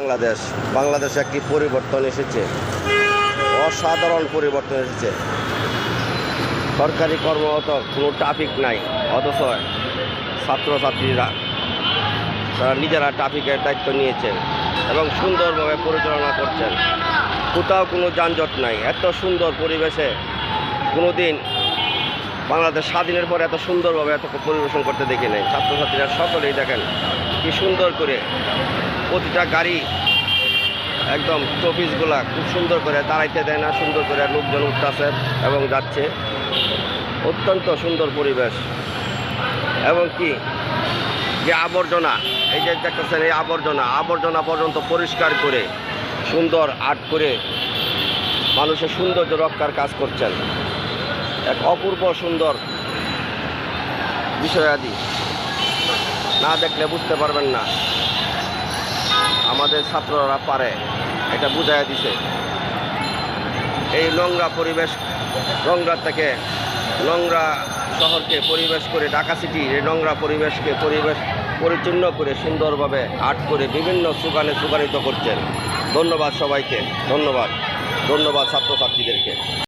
বাংলাদেশ, বাংলাদেশে একটি পরিবর্তন এসেছে। অসাধারণ পরিবর্তন এসেছে। সরকারি কর্মরত কোনো ট্রাফিক নাই, অথচ ছাত্রছাত্রীরা, তারা নিজেরা ট্রাফিকের দায়িত্ব নিয়েছেন এবং সুন্দরভাবে পরিচালনা করছেন। কোথাও কোনো যানজট নাই, এত সুন্দর পরিবেশে কোনো দিন বাংলাদেশ স্বাধীনের পরে এত সুন্দরভাবে এত পরিবেশন করতে দেখি নাই। ছাত্রছাত্রীরা সকলেই দেখেন কি সুন্দর করে প্রতিটা গাড়ি একদম টপিসগুলা খুব সুন্দর করে দাঁড়াইতে দেয় না, সুন্দর করে লোকজন উঠতেছে এবং যাচ্ছে। অত্যন্ত সুন্দর পরিবেশ। এবং কি, যে আবর্জনা, এই যে দেখতেছেন এই আবর্জনা আবর্জনা পর্যন্ত পরিষ্কার করে, সুন্দর আর্ট করে মানুষের সৌন্দর্য রক্ষার কাজ করছেন। এক অপূর্ব সুন্দর বিষয়াদি। না দেখলে বুঝতে পারবেন না। আমাদের ছাত্ররা পারে, এটা বুঝাইয়া দিছে। এই নোংরা পরিবেশ, নোংরা থেকে নোংরা শহরকে পরিবেশ করে ঢাকা সিটি, এই নোংরা পরিবেশকে পরিবেশ পরিচ্ছন্ন করে সুন্দরভাবে আর্ট করে বিভিন্ন সুগানে সুগানিত করছেন। ধন্যবাদ সবাইকে, ধন্যবাদ। ধন্যবাদ ছাত্রছাত্রীদেরকে।